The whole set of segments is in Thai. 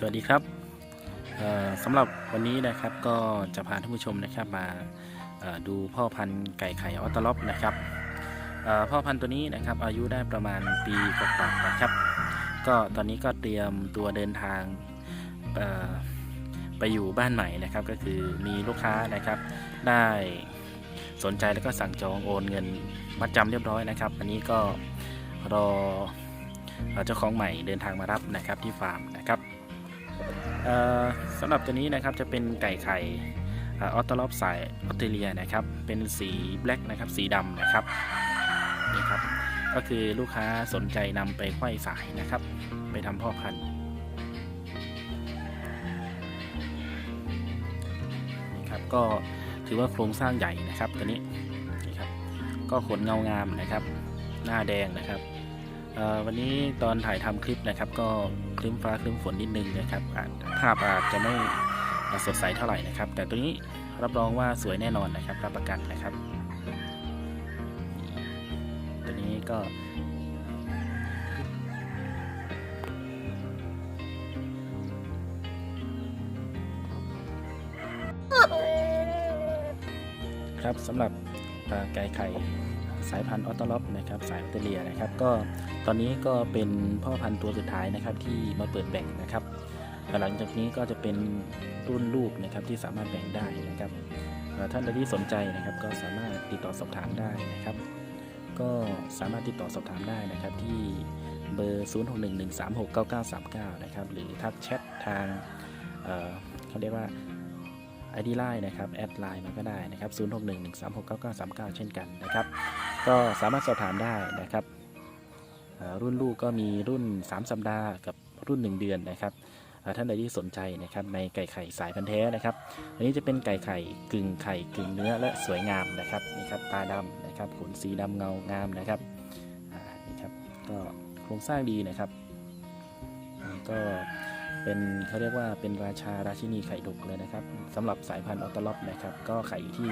สวัสดีครับสำหรับวันนี้นะครับก็จะพาท่านผู้ชมนะครับมาดูพ่อพันธุ์ไก่ไข่ออตลอปนะครับพ่อพันธุ์ตัวนี้นะครับอายุได้ประมาณปีกว่าๆนะครับ ก็ตอนนี้ก็เตรียมตัวเดินทางไปอยู่บ้านใหม่นะครับ ก็คือมีลูกค้านะครับได้สนใจแล้วก็สั่งจองโอนเงินมัดจำเรียบร้อยนะครับ อันนี้ก็รอเจ้าของใหม่เดินทางมารับนะครับที่ฟาร์มนะครับ สำหรับตัวนี้นะครับจะเป็นไก่ไข่ออตลอปสายออสเตรเลียนะครับ เป็นสีแบล็กนะครับสีดำนะครับนี่ครับ ก็คือลูกค้าสนใจนำไปไขว้สายนะครับ ไปทำพ่อพันธุ์นี่ครับก็ถือว่าโครงสร้างใหญ่นะครับตัวนี้นี่ครับก็ขนเงางามนะครับ หน้าแดงนะครับ วันนี้ตอนถ่ายทำคลิปนะครับ ก็คลึ้มฟ้าคลึ้มฝนนิดนึงนะครับอาจภาพอาจจะไม่สดใสเท่าไหร่นะครับ แต่ตัวนี้รับรองว่าสวยแน่นอนนะครับ รับประกันนะครับ ตัวนี้ก็ครับสำหรับเอ่อไก่ไข่ สายพันธุ์ออตลอปนะครับสายออสเตรเลียนะครับก็ตอนนี้ก็เป็นพ่อพันธุ์ตัวสุดท้ายนะครับที่มาเปิดแบ่งนะครับหลังจากนี้ก็จะเป็นรุ่นลูกนะครับที่สามารถแบ่งได้นะครับท่านใดที่สนใจนะครับก็สามารถติดต่อสอบถามได้นะครับ ก็สามารถติดต่อสอบถามได้นะครับที่เบอร์ 0611369939 นะครับหรือทักแชททางเเขาเรียกว่า ID Line นะครับแอดไลน์มาก็ได้นะครับ0611369939 เช่นกันนะครับ ก็สามารถสอบถามได้นะครับ รุ่นลูกก็มีรุ่น 3 สัปดาห์กับรุ่น 1 เดือนนะครับท่านใดที่สนใจนะครับในไก่ไข่สายพันธุ์แท้นะครับ อันนี้จะเป็นไก่ไข่กึ่งไข่กึ่งเนื้อและสวยงามนะครับนี่ครับตาดำนะครับขนสีดำเงางามนะครับนี่ครับก็โครงสร้างดีนะครับก็ เป็นเขาเรียกว่าเป็นราชาราชินีไข่ดุกเลยนะครับสำหรับสายพันธุ์ออตลอปนะครับก็ไข่อยู่ที่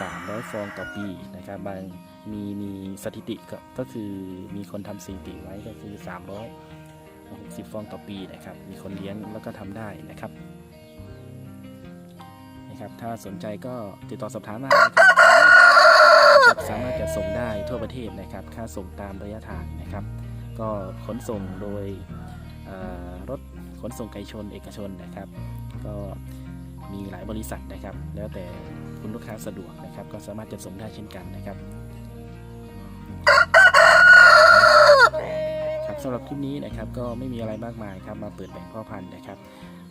สามร้อยฟองต่อปีนะครับบางมีมีสถิติก็ก็คือมีคนทำสถิติไว้ก็คือ 360 ฟองต่อปีนะครับมีคนเลี้ยงแล้วก็ทำได้นะครับนะครับ ถ้าสนใจก็ติดต่อสอบถามมาครับสามารถจะส่งได้ทั่วประเทศนะครับ ค่าส่งตามระยะทางนะครับ ก็ขนส่งโดยรถ ขนส่งไก่ชนเอกชนนะครับ ก็มีหลายบริษัทนะครับ แล้วแต่คุณลูกค้าสะดวกนะครับ ก็สามารถจะส่งได้เช่นกันนะครับครับสำหรับคลิปนี้นะครับก็ไม่มีอะไรมากมายครับมาเปิดแบ่งพ่อพันธุ์นะครับ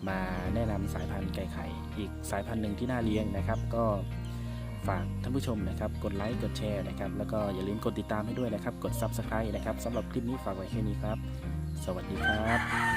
มาแนะนำสายพันธุ์ไก่ไข่อีกสายพันธุ์หนึ่งที่น่าเลี้ยงนะครับ ก็ฝากท่านผู้ชมนะครับ กดไลค์กดแชร์นะครับ แล้วก็อย่าลืมกดติดตามให้ด้วยนะครับ กด Subscribe นะครับสำหรับคลิปนี้ฝากไว้แค่นี้ครับ สวัสดีครับ